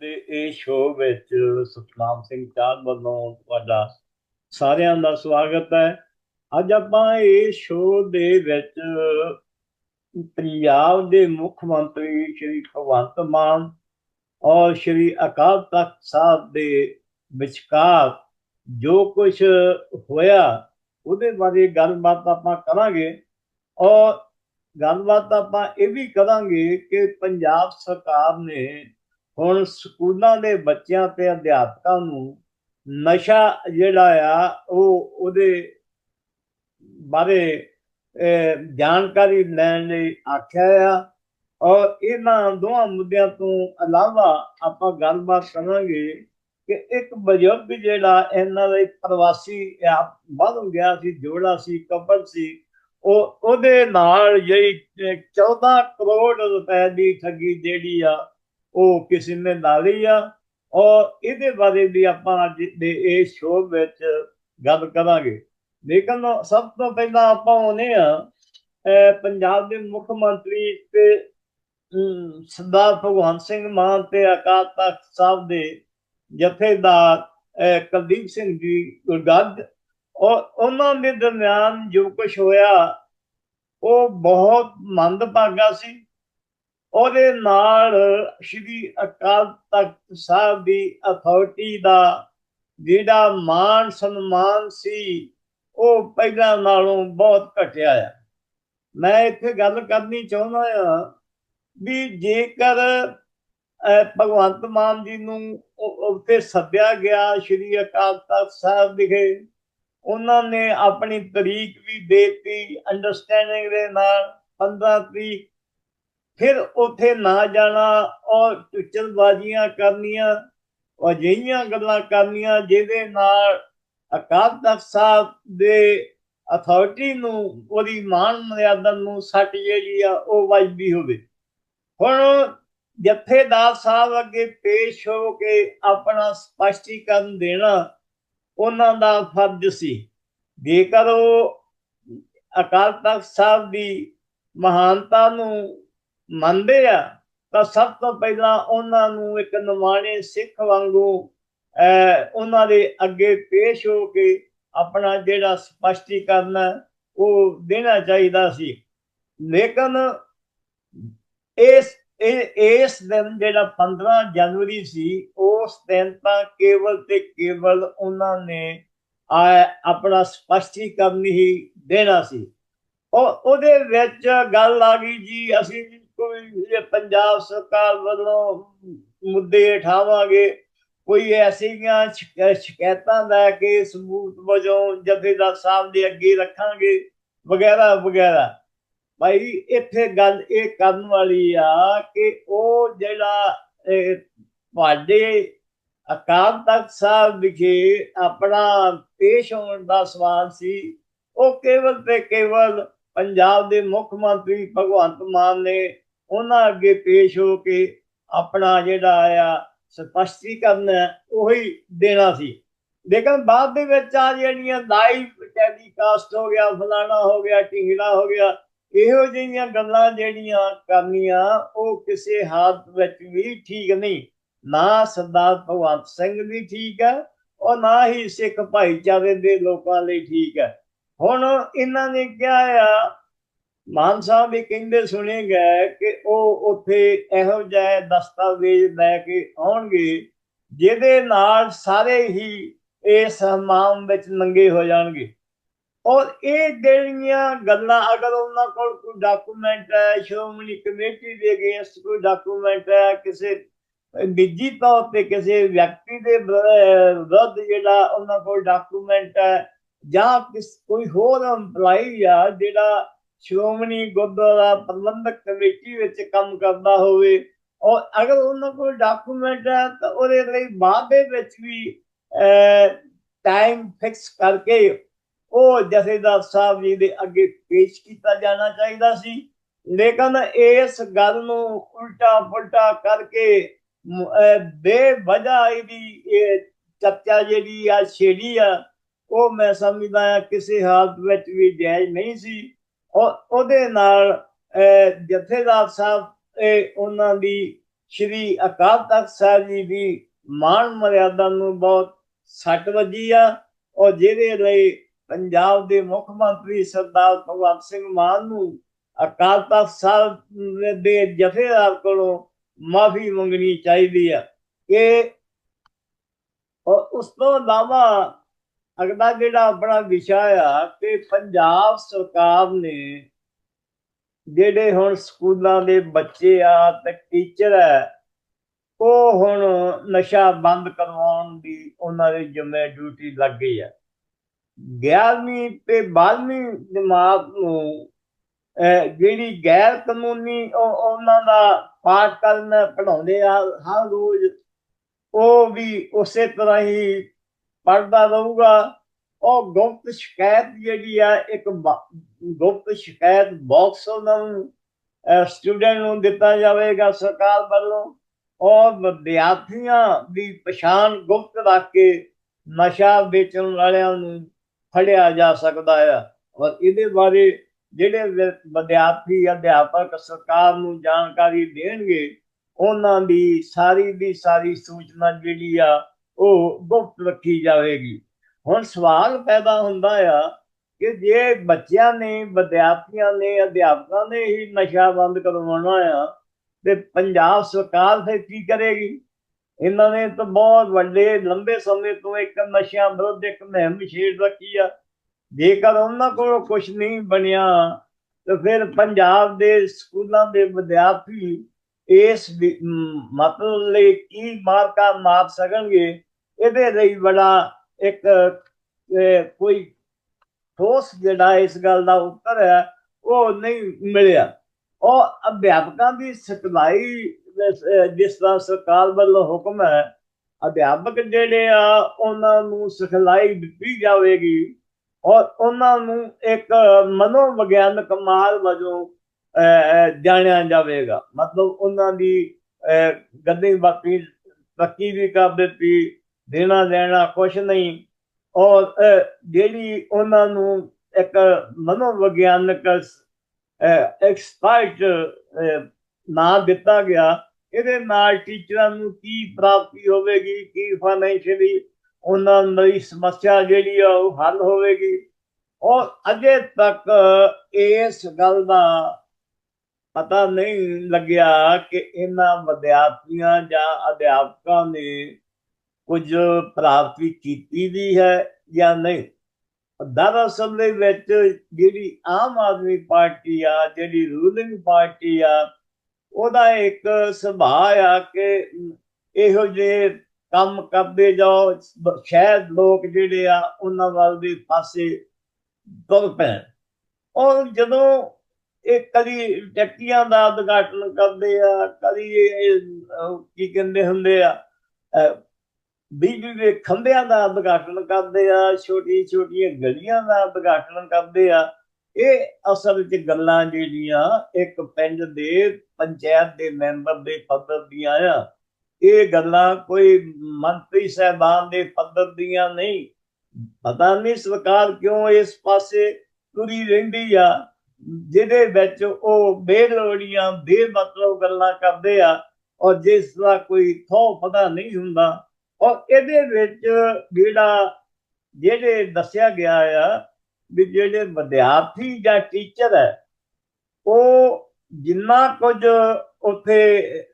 ਦੇ ਇਹ ਸ਼ੋਅ ਵਿੱਚ ਸਤਨਾਮ ਸਿੰਘ ਚਾਹਲ ਵੱਲੋਂ ਤੁਹਾਡਾ ਸਾਰਿਆਂ ਦਾ ਸਵਾਗਤ ਹੈ। ਅੱਜ ਆਪਾਂ ਇਹ ਸ਼ੋਅ ਦੇ ਵਿੱਚ ਪੰਜਾਬ ਦੇ ਮੁੱਖ ਮੰਤਰੀ ਸ਼੍ਰੀ ਭਗਵੰਤ ਮਾਨ ਔਰ ਸ਼੍ਰੀ ਅਕਾਲ ਤਖਤ ਸਾਹਿਬ ਦੇ ਵਿਚਕਾਰ ਜੋ ਕੁਝ ਹੋਇਆ, ਉਹਦੇ ਬਾਰੇ ਗੱਲਬਾਤ ਆਪਾਂ ਕਰਾਂਗੇ। ਔਰ ਗੱਲਬਾਤ ਆਪਾਂ ਇਹ ਵੀ ਕਰਾਂਗੇ ਕਿ ਪੰਜਾਬ ਸਰਕਾਰ ਨੇ ਹੁਣ ਸਕੂਲਾਂ ਦੇ ਬੱਚਿਆਂ ਤੇ ਅਧਿਆਪਕਾਂ ਨੂੰ ਨਸ਼ਾ ਜਿਹੜਾ ਆ ਉਹ ਉਹਦੇ ਬਾਰੇ ਅਹ, ਜਾਣਕਾਰੀ ਲੈਣ ਲਈ ਆਖਿਆ ਆ। ਔਰ ਇਹਨਾਂ ਦੋਹਾਂ ਮੁੱਦਿਆਂ ਤੋਂ ਇਲਾਵਾ ਆਪਾਂ ਗੱਲਬਾਤ ਕਰਾਂਗੇ ਕਿ ਇੱਕ ਬਜ਼ੁਰਗ ਜਿਹੜਾ ਇਹਨਾਂ ਦੇ ਪ੍ਰਵਾਸੀ ਆ ਗਿਆ ਸੀ ਜੋੜਾ ਸੀ ਕਪਲ ਸੀ ਉਹ ਉਹਦੇ ਨਾਲ ਜਿਹੜੀ ਅਹ, 14 ਕਰੋੜ ਰੁਪਏ ਦੀ ਠੱਗੀ ਜਿਹੜੀ ਆ ਉਹ ਕਿਸੇ ਨੇ ਲਾਲੀ ਆ ਔਰ ਇਹਦੇ ਬਾਰੇ ਵੀ ਆਪਾਂ ਅੱਜ ਦੇ ਇਹ ਸ਼ੋਅ ਵਿੱਚ ਗੱਲ ਕਰਾਂਗੇ। ਲੇਕਿਨ ਸਭ ਤੋਂ ਪਹਿਲਾਂ ਆਪਾਂ ਆਉਨੇ ਆ ਪੰਜਾਬ ਦੇ ਮੁੱਖ ਮੰਤਰੀ ਤੇ ਸਰਦਾਰ ਭਗਵੰਤ ਸਿੰਘ ਮਾਨ ਤੇ ਅਕਾਲ ਤਖਤ ਸਾਹਿਬ ਦੇ ਜਥੇਦਾਰ ਕੁਲਦੀਪ ਸਿੰਘ ਜੀ ਗੁਰਗੱਦ ਔਰ ਉਹਨਾਂ ਦੇ ਦਰਮਿਆਨ ਜੋ ਕੁਝ ਹੋਇਆ, ਉਹ ਬਹੁਤ ਮੰਦਭਾਗਾ ਸੀ। ਉਹਦੇ ਨਾਲ ਸ਼੍ਰੀ ਅਕਾਲ ਤਖਤ ਸਾਹਿਬ ਦੀ ਅਥਾਰਟੀ ਦਾ ਜਿਹੜਾ ਮਾਨ ਸਨਮਾਨ ਸੀ, ਉਹ ਪਹਿਲਾਂ ਨਾਲੋਂ ਬਹੁਤ ਘਟਿਆ ਆ। ਮੈਂ ਇੱਥੇ ਗੱਲ ਕਰਨੀ ਚਾਹੁੰਦਾ ਆ ਵੀ ਜੇਕਰ ਭਗਵੰਤ ਮਾਨ ਜੀ ਨੂੰ ਉ- ਉੱਥੇ ਸੱਦਿਆ ਗਿਆ ਸ਼੍ਰੀ ਅਕਾਲ ਤਖਤ ਸਾਹਿਬ ਵਿਖੇ, ਉਹਨਾਂ ਨੇ ਆਪਣੀ ਤਰੀਕ ਵੀ ਦੇਤੀ ਅੰਡਰਸਟੈਂਡਿੰਗ ਦੇ ਨਾਲ 15 ਤਰੀਕ ਫਿਰ ਉਥੇ ਨਾ ਜਾਣਾ ਔਰ ਟੁੱਚਲਬਾਜ਼ੀਆਂ ਕਰਨੀਆਂ ਔਰ ਅਜਿਹੀਆਂ ਗੱਲਾਂ ਕਰਨੀਆਂ ਜਿਹਦੇ ਨਾਲ ਅਕਾਲ ਤਖਤ ਸਾਹਿਬ ਦੇ ਅਥਾਰਟੀ ਨੂੰ, ਉਹਦੀ ਮਾਨ ਮਰਿਆਦਾ ਨੂੰ ਸੱਟ ਜਿਹੜੀ ਆ, ਉਹ ਵਾਜਬੀ ਹੋਵੇ। ਹੁਣ ਜਥੇਦਾਰ ਸਾਹਿਬ ਅੱਗੇ ਪੇਸ਼ ਹੋ ਕੇ ਆਪਣਾ ਸਪਸ਼ਟੀਕਰਨ ਦੇਣਾ ਉਹਨਾਂ ਦਾ ਫਰਜ਼ ਸੀ। ਜੇਕਰ ਉਹ ਅਕਾਲ ਤਖਤ ਸਾਹਿਬ ਦੀ ਮਹਾਨਤਾ ਨੂੰ ਮੰਨਦੇ ਆ ਤਾਂ ਸਭ ਤੋਂ ਪਹਿਲਾਂ ਉਹਨਾਂ ਨੂੰ ਇੱਕ ਨਿਮਾਣੇ ਸਿੱਖ ਵਾਂਗੂ ਅਹ, ਉਹਨਾਂ ਦੇ ਅੱਗੇ ਪੇਸ਼ ਹੋ ਕੇ ਆਪਣਾ ਜਿਹੜਾ ਸਪਸ਼ਟੀਕਰਨ ਹੈ, ਉਹ ਦੇਣਾ ਚਾਹੀਦਾ ਸੀ। ਲੇਕਿਨ ਇਸ ਇਸ ਦਿਨ ਜਿਹੜਾ 15 ਜਨਵਰੀ ਸੀ ਉਸ ਦਿਨ ਤਾਂ ਕੇਵਲ ਤੇ ਕੇਵਲ ਉਹਨਾਂ ਨੇ ਆਪਣਾ ਸਪਸ਼ਟੀਕਰਨ ਹੀ ਦੇਣਾ ਸੀ। ਉਹ ਉਹਦੇ ਵਿੱਚ ਗੱਲ ਆ ਗਈ ਜੀ ਅਸੀਂ ਕੋਈ ਇਹ ਪੰਜਾਬ ਸਰਕਾਰ ਵੱਲੋਂ ਮੁੱਦੇ ਉਠਾਵਾਂਗੇ, ਕੋਈ ਐਸੀਆਂ ਸ਼ਿਕਾਇਤਾਂ ਲੈ ਕੇ ਸਬੂਤ ਵਜੋਂ ਜਥੇਦਾਰ ਸਾਹਿਬ ਦੇ ਅੱਗੇ ਰੱਖਾਂਗੇ, ਵਗੈਰਾ ਵਗੈਰਾ। ਭਾਈ, ਇੱਥੇ ਗੱਲ ਇਹ ਕਰਨ ਵਾਲੀ ਆ ਕਿ ਉਹ ਜਿਹੜਾ ਤੁਹਾਡੇ ਅਕਾਲ ਤਖਤ ਸਾਹਿਬ ਵਿਖੇ ਆਪਣਾ ਪੇਸ਼ ਹੋਣ ਦਾ ਸਵਾਲ ਸੀ, ਉਹ ਕੇਵਲ ਤੇ ਕੇਵਲ ਪੰਜਾਬ ਦੇ ਮੁੱਖ ਮੰਤਰੀ ਭਗਵੰਤ ਮਾਨ ਨੇ ਉਹਨਾਂ ਅੱਗੇ ਪੇਸ਼ ਹੋ ਕੇ ਆਪਣਾ ਜਿਹੜਾ ਆ ਸਪਸ਼ਟੀਕਰਨ ਹੈ, ਉਹੀ ਦੇਣਾ ਸੀ। ਲੇਕਿਨ ਬਾਅਦ ਦੇ ਵਿੱਚ ਆ ਜਿਹੜੀਆਂ ਲਾਈਵ ਟੈਲੀਕਾਸਟ ਹੋ ਗਿਆ ਫਲਾਣਾ ਹੋ ਗਿਆ ਢਿੰਗੜਾ ਹੋ ਗਿਆ ਇਹੋ ਜਿਹੀਆਂ ਗੱਲਾਂ ਜਿਹੜੀਆਂ ਕਰਨੀਆਂ ਉਹ ਕਿਸੇ ਹਾਲਤ ਵਿੱਚ ਵੀ ਠੀਕ ਨਹੀਂ। ਨਾ ਸਰਦਾਰ ਭਗਵੰਤ ਸਿੰਘ ਲਈ ਠੀਕ ਹੈ ਔਰ ਨਾ ਹੀ ਸਿੱਖ ਭਾਈਚਾਰੇ ਦੇ ਲੋਕਾਂ ਲਈ ਠੀਕ ਹੈ। ਹੁਣ ਇਹਨਾਂ ਨੇ ਕਿਹਾ ਆ ਮਾਨ ਸਾਹਿਬ ਇਹ ਕਹਿੰਦੇ ਸੁਣੇ ਗਏ ਕਿ ਉਹ ਉੱਥੇ ਇਹੋ ਜਿਹੇ ਦਸਤਾਵੇਜ਼ ਲੈ ਕੇ ਆਉਣਗੇ, ਜਿਹਦੇ ਨਾਲ ਸਾਰੇ ਹੀ ਇਸ ਹਮਾਮ ਵਿੱਚ ਨੰਗੇ ਹੋ ਜਾਣਗੇ। ਔਰ ਇਹ ਜਿਹੜੀਆਂ ਗੱਲਾਂ, ਅਗਰ ਉਹਨਾਂ ਕੋਲ ਕੋਈ ਡਾਕੂਮੈਂਟ ਹੈ, ਸ਼੍ਰੋਮਣੀ ਕਮੇਟੀ ਦੇ ਅਗੇਂਸਟ ਕੋਈ ਡਾਕੂਮੈਂਟ ਹੈ, ਕਿਸੇ ਨਿੱਜੀ ਤੌਰ ਤੇ ਕਿਸੇ ਵਿਅਕਤੀ ਦੇ ਵਿਰੁੱਧ ਜਿਹੜਾ ਉਹਨਾਂ ਕੋਲ ਡਾਕੂਮੈਂਟ ਹੈ, ਜਾਂ ਕਿਸ, ਕੋਈ ਹੋਰ EMPLOYEE ਆ ਜਿਹੜਾ ਸ਼੍ਰੋਮਣੀ ਗੁਰਦੁਆਰਾ ਪ੍ਰਬੰਧਕ ਕਮੇਟੀ ਵਿੱਚ ਕੰਮ ਕਰਦਾ ਹੋਵੇ, ਔਰ ਅਗਰ ਉਹਨਾਂ ਕੋਲ ਡਾਕੂਮੈਂਟ ਹੈ ਤਾਂ ਉਹਦੇ ਲਈ ਬਾਅਦ ਦੇ ਵਿੱਚ ਵੀ ਟਾਈਮ ਫਿਕਸ ਕਰਕੇ ਉਹ ਜਥੇਦਾਰ ਸਾਹਿਬ ਜੀ ਦੇ ਅੱਗੇ ਪੇਸ਼ ਕੀਤਾ ਜਾਣਾ ਚਾਹੀਦਾ ਸੀ। ਲੇਕਿਨ ਇਸ ਗੱਲ ਨੂੰ ਉਲਟਾ ਪੁਲਟਾ ਕਰਕੇ ਬੇਵਜਾ ਇਹਦੀ ਇਹ ਚਰਚਾ ਜਿਹੜੀ ਆ, ਛੇੜੀ ਆ, ਉਹ ਮੈਂ ਸਮਝਦਾ ਕਿਸੇ ਹਾਲਤ ਵਿੱਚ ਵੀ ਜਾਇਜ਼ ਨਹੀਂ ਸੀ। ਉਹਦੇ ਨਾਲ ਜਥੇਦਾਰ ਸਾਹਿਬ ਇਹ ਉਹਨਾਂ ਦੀ ਸ਼੍ਰੀ ਅਕਾਲ ਤਖਤ ਸਾਹਿਬ ਜੀ ਦੀ ਮਾਣ ਮਰਿਆਦਾ ਨੂੰ ਬਹੁਤ ਸੱਟ ਵੱਜੀ ਆ। ਔਰ ਜਿਹਦੇ ਲਈ ਪੰਜਾਬ ਦੇ ਮੁੱਖ ਮੰਤਰੀ ਸਰਦਾਰ ਭਗਵੰਤ ਸਿੰਘ ਮਾਨ ਨੂੰ ਅਕਾਲ ਤਖਤ ਸਾਹਿਬ ਦੇ ਜਥੇਦਾਰ ਕੋਲੋਂ ਮਾਫੀ ਮੰਗਣੀ ਚਾਹੀਦੀ ਆ। ਕਿ ਉਸ ਤੋਂ ਇਲਾਵਾ ਅਗਲਾ ਜਿਹੜਾ ਆਪਣਾ ਵਿਸ਼ਾ ਆ ਕਿ ਪੰਜਾਬ ਸਰਕਾਰ ਨੇ ਜਿਹੜੇ ਹੁਣ ਸਕੂਲਾਂ ਦੇ ਬੱਚੇ ਆ ਤੇ ਟੀਚਰ ਹੈ ਉਹ ਹੁਣ ਨਸ਼ਾ ਬੰਦ ਕਰਵਾਉਣ ਦੀ ਉਹਨਾਂ ਦੀ ਜ਼ਿੰਮੇ ਡਿਊਟੀ ਲੱਗ ਗਈ ਹੈ 11ਵੀਂ ਤੇ 12ਵੀਂ ਜਮਾਤ ਨੂੰ ਜਿਹੜੀ ਗੈਰ ਕਾਨੂੰਨੀ ਉਹ- ਉਹਨਾਂ ਦਾ ਪਾਠ ਕਰਨ ਪੜਾਉਂਦੇ ਆ ਹਰ ਰੋਜ਼, ਉਹ ਵੀ ਉਸੇ ਤਰ੍ਹਾਂ ਹੀ ਪੜਦਾ ਰਹੂਗਾ, ਉਹ ਗੁਪਤ ਸ਼ਿਕਾਇਤ ਜਿਹੜੀ ਆ, ਇੱਕ ਬ- ਗੁਪਤ ਸ਼ਿਕਾਇਤ ਬਾਕਸ ਉਹਨਾਂ ਨੂੰ ਸਟੂਡੈਂਟ ਨੂੰ ਦਿੱਤਾ ਜਾਵੇਗਾ ਸਰਕਾਰ ਵੱਲੋਂ। ਔਰ ਵਿਦਿਆਰਥੀਆਂ ਦੀ ਪਛਾਣ ਗੁਪਤ ਰੱਖ ਕੇ ਨਸ਼ਾ ਵੇਚਣ ਵਾਲਿਆਂ ਨੂੰ ਫੜਿਆ ਜਾ ਸਕਦਾ ਹੈ ਔਰ ਇਹਦੇ ਬਾਰੇ ਜਿਹੜੇ ਵਿ- ਵਿਦਿਆਰਥੀ ਅਧਿਆਪਕ ਸਰਕਾਰ ਨੂੰ ਜਾਣਕਾਰੀ ਦੇਣਗੇ, ਉਹਨਾਂ ਦੀ ਸਾਰੀ ਦੀ ਸਾਰੀ ਸੂਚਨਾ ਜਿਹੜੀ ਆ ਉਹ ਗੁਪਤ ਰੱਖੀ ਜਾਵੇਗੀ। ਹੁਣ ਸਵਾਲ ਪੈਦਾ ਹੁੰਦਾ ਆ ਕਿ ਜੇ ਬੱਚਿਆਂ ਨੇ, ਵਿਦਿਆਰਥੀਆਂ ਨੇ, ਅਧਿਆਪਕਾਂ ਨੇ ਹੀ ਨਸ਼ਾ ਬੰਦ ਕਰਵਾਉਣਾ ਆ, ਤੇ ਪੰਜਾਬ ਸਰਕਾਰ ਫਿਰ ਕੀ ਕਰੇਗੀ? ਇਹਨਾਂ ਨੇ ਤਾਂ ਬਹੁਤ ਵੱਡੇ, ਲੰਬੇ ਸਮੇਂ ਤੋਂ ਇੱਕ ਨਸ਼ਿਆਂ ਵਿਰੁੱਧ ਇੱਕ ਮਹਿੰਮ ਛੇੜ ਰੱਖੀ ਆ। ਜੇਕਰ ਉਹਨਾਂ ਕੋਲ ਕੁਝ ਨਹੀਂ ਬਣਿਆ, ਤਾਂ ਫਿਰ ਪੰਜਾਬ ਦੇ ਸਕੂਲਾਂ ਦੇ ਵਿਦਿਆਰਥੀ ਇਸ ਮਤਲਬ ਲਈ ਕੀ ਮਾਰਕਾ ਮਾਰ ਸਕਣਗੇ? ਇਹਦੇ ਲਈ ਬੜਾ ਇੱਕ ਕੋਈ ਠੋਸ ਜਿਹੜਾ ਇਸ ਗੱਲ ਦਾ ਉੱਤਰ ਹੈ ਉਹ ਨਹੀਂ ਮਿਲਿਆ। ਉਹ ਅਧਿਆਪਕਾਂ ਦੀ ਸਿਖਲਾਈ ਜਿਸ- ਅਹ, ਤਰ੍ਹਾਂ ਸਰਕਾਰ ਵੱਲੋਂ ਹੁਕਮ ਹੈ ਅਧਿਆਪਕ ਜਿਹੜੇ ਆ ਉਹਨਾਂ ਨੂੰ ਸਿਖਲਾਈ ਦਿੱਤੀ ਜਾਵੇਗੀ। ਔਰ ਉਹਨਾਂ ਨੂੰ ਇੱਕ ਮਨੋਵਿਗਿਆਨਕ ਮਾਲ ਵਜੋਂ ਜਾਣਿਆ ਜਾਵੇਗਾ। ਮਤਲਬ ਉਹਨਾਂ ਦੀ ਗੱਦੀ ਬਾਕੀ ਤੱਕੀ ਵੀ ਕਰ ਦਿੱਤੀ, ਦੇਣਾ ਲੈਣਾ ਕੁਛ ਨਹੀਂ। ਔਰ ਜਿਹੜੀ ਉਹਨਾਂ ਨੂੰ ਇੱਕ ਮਨੋਵਿਗਿਆਨਕ ਐਕਸਪਰਟ ਨਾਂ ਦਿੱਤਾ ਗਿਆ, ਇਹਦੇ ਨਾਲ ਟੀਚਰਾਂ ਨੂੰ ਕੀ ਪ੍ਰਾਪਤੀ ਹੋਵੇਗੀ, ਕੀ ਫਾਈਨੈਂਸ਼ੀਅਲੀ ਉਹਨਾਂ ਦੀ ਸਮੱਸਿਆ ਜਿਹੜੀ ਆ ਉਹ ਹੱਲ ਹੋਵੇਗੀ। ਔਰ ਅਜੇ ਤੱਕ ਇਸ ਗੱਲ ਦਾ ਪਤਾ ਨਹੀਂ ਲੱਗਿਆ ਕਿ ਇਹਨਾਂ ਵਿਦਿਆਰਥੀਆਂ ਜਾਂ ਅਧਿਆਪਕਾਂ ਨੇ ਕੁਝ ਪ੍ਰਾਪਤੀ ਕੀਤੀ ਵੀ ਹੈ ਜਾਂ ਨਹੀਂ। ਦਰਅਸਲ ਦੇ ਵਿੱਚ ਜਿਹੜੀ ਆਮ ਆਦਮੀ ਪਾਰਟੀ ਆ, ਜਿਹੜੀ ਰੂਲਿੰਗ ਪਾਰਟੀ ਆ, ਉਹਦਾ ਇੱਕ ਸੁਭਾਅ ਆ ਕਿ ਇਹੋ ਜਿਹੇ ਕੰਮ ਕਰਦੇ ਜਾਓ ਸ਼ਾਇਦ ਲੋਕ ਜਿਹੜੇ ਆ, ਉਹਨਾਂ ਵੱਲ ਦੇ ਪਾਸੇ ਤੁਰ ਪੈਣ। ਔਰ ਜਦੋਂ ਇਹ ਕਦੀ ਟੈਕਟੀਆਂ ਦਾ ਉਦਘਾਟਨ ਕਰਦੇ ਆ, ਕਦੀ ਇਹ ਕੀ ਕਹਿੰਦੇ ਹੁੰਦੇ ਆ ਬਿਜਲੀ ਦੇ ਖੰਭਿਆਂ ਦਾ ਉਦਘਾਟਨ ਕਰਦੇ ਆ, ਛੋਟੀ ਛੋਟੀਆਂ ਗਲੀਆਂ ਦਾ ਉਦਘਾਟਨ ਕਰਦੇ ਆ। ਇਹ ਅਸਲ ਵਿੱਚ ਗੱਲਾਂ ਜਿਹੜੀਆਂ ਇੱਕ ਪਿੰਡ ਦੇ ਪੰਚਾਇਤ ਦੇ ਮੈਂਬਰ ਦੇ ਪੱਧਰ ਦੀਆਂ ਆ। ਇਹ ਗੱਲਾਂ ਕੋਈ ਮੰਤਰੀ ਸਹਿਬਾਨ ਦੇ ਪੱਧਰ ਦੀਆਂ ਨਹੀਂ। ਪਤਾ ਨਹੀਂ ਸਰਕਾਰ ਕਿਉਂ ਇਸ ਪਾਸੇ ਤੁਰੀ ਰਹਿੰਦੀ ਆ। ਜਿਹਦੇ ਵਿੱਚ ਉਹ ਬੇਲੋੜੀਆਂ ਬੇਮਤਲਬ ਗੱਲਾਂ ਕਰਦੇ ਆ ਔਰ ਜਿਸ ਦਾ ਕੋਈ ਥੋ ਪਤਾ ਨਹੀਂ ਹੁੰਦਾ, ਔਰ ਇਹਦੇ ਵਿੱਚ ਜਿਹੜਾ ਜਿਹੜੇ ਦੱਸਿਆ ਗਿਆ ਆ ਵੀ ਜਿਹੜੇ ਵਿਦਿਆਰਥੀ ਜਾਂ ਟੀਚਰ ਹੈ, ਉਹ ਜਿੰਨਾ ਕੁਝ ਉੱਥੇ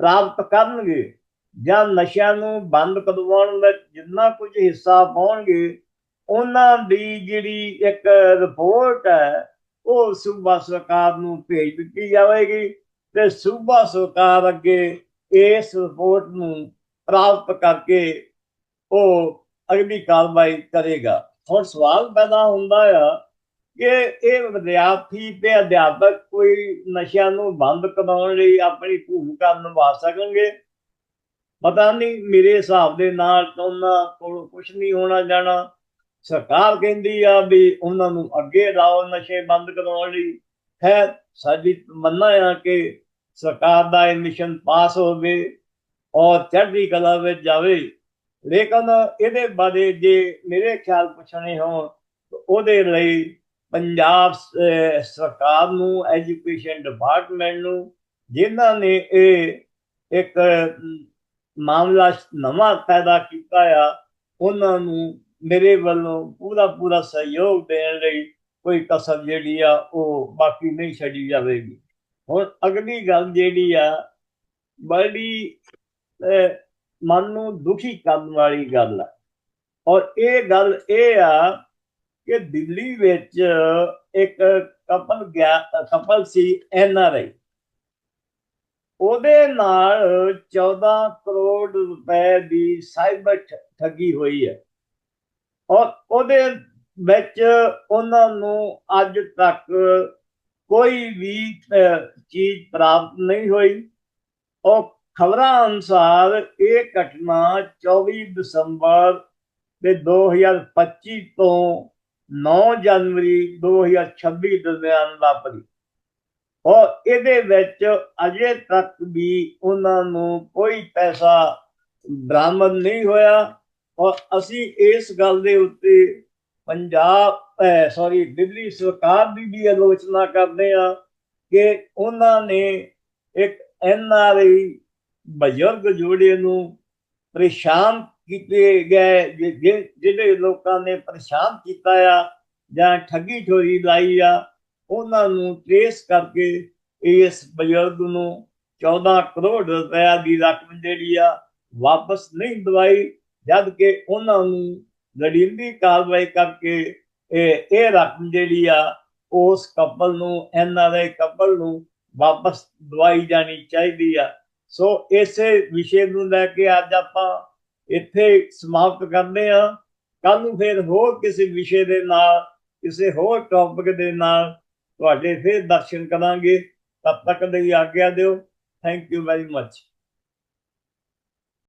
ਪ੍ਰਾਪਤ ਕਰਨਗੇ ਜਾਂ ਨਸ਼ਿਆਂ ਨੂੰ ਬੰਦ ਕਰਵਾਉਣ ਵਿੱਚ ਜਿੰਨਾ ਕੁਝ ਹਿੱਸਾ ਪਾਉਣਗੇ ਉਹਨਾਂ ਦੀ ਜਿਹੜੀ ਇੱਕ ਰਿਪੋਰਟ ਹੈ, ਉਹ ਸੂਬਾ ਸਰਕਾਰ ਨੂੰ ਭੇਜ ਦਿੱਤੀ ਜਾਵੇਗੀ ਤੇ ਸੂਬਾ ਸਰਕਾਰ ਅੱਗੇ ਇਸ ਰਿਪੋਰਟ ਨੂੰ ਪ੍ਰਾਪਤ ਕਰਕੇ ਉਹ ਅਗਲੀ ਕਾਰਵਾਈ ਕਰੇਗਾ। ਹੁਣ ਸਵਾਲ ਪੈਦਾ ਹੁੰਦਾ ਆ ਕਿ ਇਹ ਵਿਦਿਆਰਥੀ ਤੇ ਅਧਿਆਪਕ ਕੋਈ ਨਸ਼ਿਆਂ ਨੂੰ ਬੰਦ ਕਰਾਉਣ ਲਈ ਆਪਣੀ ਭੂਮਿਕਾ ਨਿਭਾ ਸਕਣਗੇ? ਪਤਾ ਨਹੀਂ, ਮੇਰੇ ਹਿਸਾਬ ਦੇ ਨਾਲ ਤਾਂ ਉਹਨਾਂ ਕੋਲ ਕੁਝ ਨਹੀਂ ਹੋਣਾ ਜਾਣਾ। ਸਰਕਾਰ ਕਹਿੰਦੀ ਆ ਵੀ ਉਹਨਾਂ ਨੂੰ ਅੱਗੇ ਲਾਓ, ਨਸ਼ੇ ਬੰਦ ਕਰਾਉਣ ਲਈ। ਖੈਰ, ਸਾਡੀ ਮੰਨਣਾ ਆ ਕਿ ਸਰਕਾਰ ਦਾ ਇਹ ਮਿਸ਼ਨ ਪਾਸ ਹੋਵੇ ਔਰ ਚੜ੍ਹਦੀ ਕਲਾ ਵਿੱਚ ਜਾਵੇ। ਲੇਕਿਨ ਇਹਦੇ ਬਾਰੇ ਜੇ ਮੇਰੇ ਖਿਆਲ ਪੁੱਛਣੇ ਹੋਣ ਉਹਦੇ ਲਈ ਪੰਜਾਬ ਸਰਕਾਰ ਨੂੰ, ਐਜੂਕੇਸ਼ਨ ਡਿਪਾਰਟਮੈਂਟ ਨੂੰ, ਜਿਨ੍ਹਾਂ ਨੇ ਇਹ ਇੱਕ ਮਾਮਲਾ ਨਵਾਂ ਪੈਦਾ ਕੀਤਾ ਆ, ਉਹਨਾਂ ਨੂੰ ਮੇਰੇ ਵੱਲੋਂ ਪੂਰਾ ਪੂਰਾ ਸਹਿਯੋਗ ਦੇਣ ਲਈ ਕੋਈ ਕਸਰ ਜਿਹੜੀ ਆ, ਉਹ ਬਾਕੀ ਨਹੀਂ ਛੱਡੀ ਜਾਵੇਗੀ। ਹੁਣ ਅਗਲੀ ਗੱਲ ਜਿਹੜੀ ਆ, ਬੜੀ ਮਨ ਨੂੰ ਦੁਖੀ ਕਰਨ ਵਾਲੀ ਗੱਲ ਆ। ਔਰ ਇਹ ਗੱਲ ਇਹ ਆ ਕਿ ਦਿੱਲੀ ਵਿੱਚ ਇੱਕ ਕਪਲ ਗਿਆ couple C N R I ਉਹਦੇ ਨਾਲ 14 ਕਰੋੜ ਰੁਪਏ ਦੀ ਸਾਈਬਰ ਠੱਗੀ ਹੋਈ ਹੈ ਔਰ ਉਹਦੇ ਵਿੱਚ ਉਹਨਾਂ ਨੂੰ ਅੱਜ ਤੱਕ ਕੋਈ ਵੀ ਅਹ, ਚੀਜ਼ ਪ੍ਰਾਪਤ ਨਹੀਂ ਹੋਈ। ਔਰ ਖਬਰਾਂ ਅਨੁਸਾਰ ਇਹ ਘਟਨਾ 24 ਦਸੰਬਰ ਦੇ 2025 ਤੋਂ 9 ਜਨਵਰੀ 2026 ਦਰਮਿਆਨ ਵਾਪਰੀ। ਔਰ ਇਹਦੇ ਵਿੱਚ ਅਜੇ ਤੱਕ ਵੀ ਉਹਨਾਂ ਨੂੰ ਕੋਈ ਪੈਸਾ ਬਰਾਮਦ ਨਹੀਂ ਹੋਇਆ। ਔਰ ਅਸੀਂ ਇਸ ਗੱਲ ਦੇ ਉੱਤੇ ਪੰਜਾਬ ਸੌਰੀ ਦਿੱਲੀ ਸਰਕਾਰ ਦੀ ਵੀ ਆਲੋਚਨਾ ਕਰਦੇ ਆ ਕਿ ਉਹਨਾਂ ਨੇ ਇੱਕ ਐਨ ਆਰ ਆਈ ਬਜ਼ੁਰਗ ਜੋੜੇ ਨੂੰ ਪਰੇਸ਼ਾਨ ਕੀਤੇ ਗਏ ਜਿਹੜੇ ਲੋਕਾਂ ਨੇ ਪਰੇਸ਼ਾਨ ਕੀਤਾ ਆ ਜਾਂ ਠੱਗੀ ਠੋਰੀ ਲਾਈ ਆ, ਉਹਨਾਂ ਨੂੰ ਟ੍ਰੇਸ ਕਰਕੇ ਇਸ ਬਜ਼ੁਰਗ ਨੂੰ 14 ਕਰੋੜ ਰੁਪਏ ਦੀ ਰਕਮ ਜਿਹੜੀ ਆ ਵਾਪਸ ਨਹੀਂ ਦਵਾਈ। ਜਦ ਕਿ ਉਹਨਾਂ ਨੂੰ ਲੜੀਂਦੀ ਕਾਰਵਾਈ ਕਰਕੇ ਇਹ ਇਹ ਰਕਮ ਜਿਹੜੀ ਆ, ਉਸ ਕਪਲ ਨੂੰ ਐਨ ਆਰ ਆਈ ਕਪਲ ਨੂੰ ਵਾਪਸ ਦਵਾਈ ਜਾਣੀ ਚਾਹੀਦੀ ਆ। ਸੋ ਇਸੇ ਵਿਸ਼ੇ ਨੂੰ ਲੈ ਕੇ ਅੱਜ ਆਪਾਂ ਇੱਥੇ ਸਮਾਪਤ ਕਰਦੇ ਆ ਕੱਲ ਨੂੰ ਫਿਰ ਹੋਰ ਕਿਸੇ ਵਿਸ਼ੇ ਦੇ ਨਾਲ, ਕਿਸੇ ਹੋਰ ਟੌਪਿਕ ਦੇ ਨਾਲ ਤੁਹਾਡੇ ਫਿਰ ਦਰਸ਼ਨ ਕਰਾਂਗੇ। ਤਦ ਤੱਕ ਲਈ ਆਗਿਆ ਦਿਓ। Thank you very much